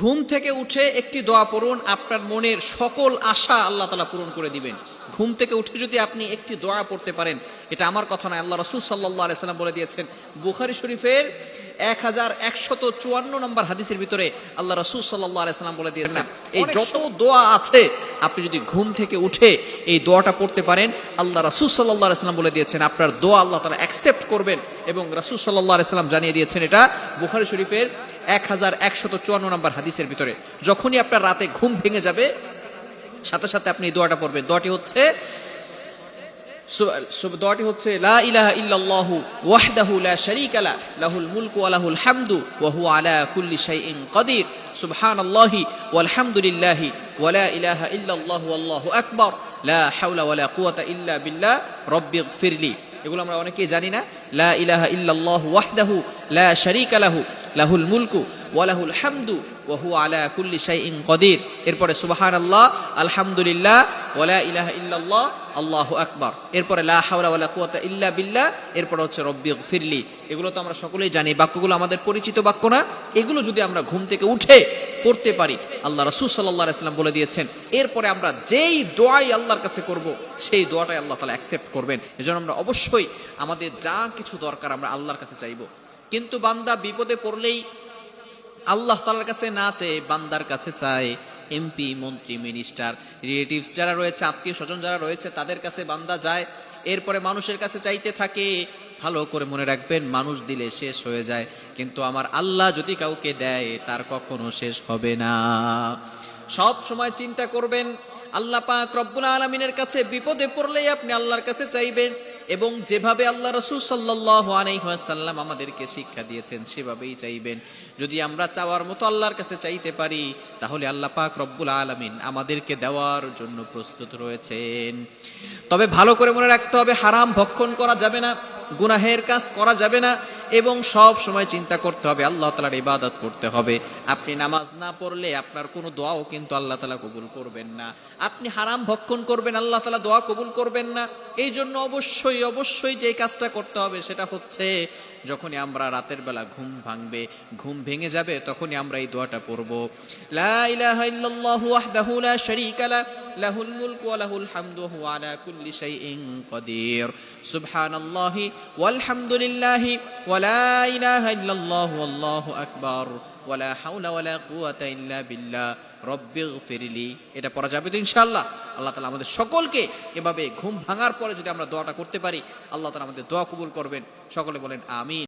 ঘুম থেকে উঠে একটি দোয়া পড়ুন, আপনার মনের সকল আশা আল্লাহ তালা পূরণ করে দিবেন। ঘুম থেকে উঠে যদি আপনি একটি দোয়া পড়তে পারেন এটা আমার কথা নয় আল্লাহ রসুল সাল্লাহ আলাইসাল্লাম বলে দিয়েছেন। বুখারি শরীফের এক হাজার একশত চুয়ান্ন নম্বর হাদিসের ভিতরে আল্লাহ রসুল সাল্লাহ আলাইসাল্লাম বলে দিয়েছেন এই যত দোয়া আছে আপনি যদি ঘুম থেকে উঠে এই দোয়াটা পড়তে পারেন আল্লাহ রসুল সাল্লাহ আলাইসাল্লাম বলে দিয়েছেন আপনার দোয়া আল্লাহ তারা অ্যাকসেপ্ট করবেন এবং রসুল সাল্লাহ আলাইসাল্লাম জানিয়ে দিয়েছেন এটা বুখারি শরীফের এক হাজার একশত চুয়ান্ন নম্বর হাদিসের ভিতরে। যখনই আপনার রাতে ঘুম ভেঙে যাবে সাথে সাথে আপনি এই দোয়াটা পড়বেন। দোয়াটি হচ্ছে দোয়াটি হচ্ছে, লা ইলাহা ইল্লাল্লাহু ওয়াহদাহু লা শারীকা লা, লাহুল মুলকু ওয়া লাহুল হামদু ওয়া হুয়া আলা কুল্লি শাইইন কাদির। সুবহানাল্লাহি ওয়াল হামদুলিল্লাহি ওয়া লা ইলাহা ইল্লাল্লাহু আল্লাহু আকবার। লা হাওলা ওয়া লা কুওয়াতা ইল্লা বিল্লাহ। রব্বিগফিরলি এগুলো আমরা অনেকেই জানি না। লা ইলাহা ইল্লাল্লাহু ওয়াহদাহু লা শারীকা লাহু, লাহুল মুলকু ওয়া লাহুল হামদু ওয়া হুয়া আলা কুল্লি শাইইন কাদির। এরপরে সুবহানাল্লাহ, আলহামদুলিল্লাহ, ওয়া লা ইলাহা ইল্লাল্লাহ, আল্লাহু আকবার। এরপরে লা হাওলা ওয়ালা কুওয়াতা ইল্লা বিল্লাহ, এরপরে হচ্ছে রব্বিগফিরলি এগুলো তো আমরা সকলেই জানি বাক্যগুলো আমাদের পরিচিত বাক্য না। এগুলো যদি আমরা ঘুম থেকে উঠে পড়তে পারি, আল্লাহ রাসূল সাল্লাল্লাহু আলাইহি সাল্লাম বলে দিয়েছেন, এরপরে আমরা যেই দোয়াই আল্লাহর কাছে করব, সেই দোয়াটাই আল্লাহ তাআলা অ্যাকসেপ্ট করবেন। এজন্য আমরা অবশ্যই আমাদের যা কিছু দরকার আমরা আল্লাহর কাছে চাইব। কিন্তু বান্দা বিপদে পড়লেই আল্লাহ তালার কাছে না চেয়ে, বান্দার কাছে চায়। এমপি মন্ত্রী মিনিস্টার রিলেটিভস যারা রয়েছে, আত্মীয় স্বজন যারা রয়েছে, তাদের কাছে বান্দা যায়। এরপরে মানুষের কাছে চাইতে থাকে, ভালো করে মনে রাখবেন, মানুষ দিলে শেষ হয়ে যায়। কিন্তু আমার আল্লাহ যদি কাউকে দেয়, তার কখনো শেষ হবে না। সব সময় চিন্তা করবেন, আল্লাহ পাক রব্বুল আলমিনের কাছে বিপদে পড়লেই আপনি আল্লাহর কাছে চাইবেন। এবং যেভাবে আল্লাহ রসুল সাল্লাহ আলাইসাল্লাম আমাদেরকে শিক্ষা দিয়েছেন, সেভাবেই চাইবেন। যদি আমরা চাওয়ার মতো আল্লাহর কাছে চাইতে পারি, তাহলে আল্লাহ পাক রব্বুল আলমিন আমাদেরকে দেওয়ার জন্য প্রস্তুত রয়েছেন। তবে ভালো করে মনে রাখতে হবে, হারাম ভক্ষণ করা যাবে না, গুনাহের কাজ করা যাবে না। এবং সব সময় চিন্তা করতে হবে, আল্লাহ তালার ইবাদত করতে হবে। আপনি নামাজ না পড়লে আপনার কোনো দোয়াও কিন্তু আল্লাহ তালা কবুল করবেন না। আপনি হারাম ভক্ষণ করবেন, আল্লাহ তালা দোয়া কবুল করবেন না। এই জন্য অবশ্যই অবশ্যই যে কাজটা করতে হবে সেটা হচ্ছে, যখনই আমরা রাতের বেলা ঘুম ভাঙবে, ঘুম ভেঙে যাবে, তখনই আমরা এই দোয়াটা পড়ব। লা ইলাহা ইল্লাল্লাহু ওয়াহদাহু লা শারীকা লা লাহুল মুলকু ওয়া লাহুল হামদু ওয়া আলা কুল্লি শাইইন কাদির। সুবহানাল্লাহি ওয়াল হামদুলিল্লাহি ওয়া লা ইলাহা ইল্লাল্লাহু আল্লাহু আকবার ওয়া লা হাওলা ওয়া লা কুওয়াতা ইল্লা বিল্লাহ। রব্বিগফিরলি এটা পড়া যাবে তো ইনশাআল্লাহ। আল্লাহ তাআলা আমাদের সকলকে এভাবে ঘুম ভাঙার পরে যদি আমরা দোয়াটা করতে পারি, আল্লাহ তাআলা আমাদের দোয়া কবুল করবেন। সকলে বলেন, আমিন।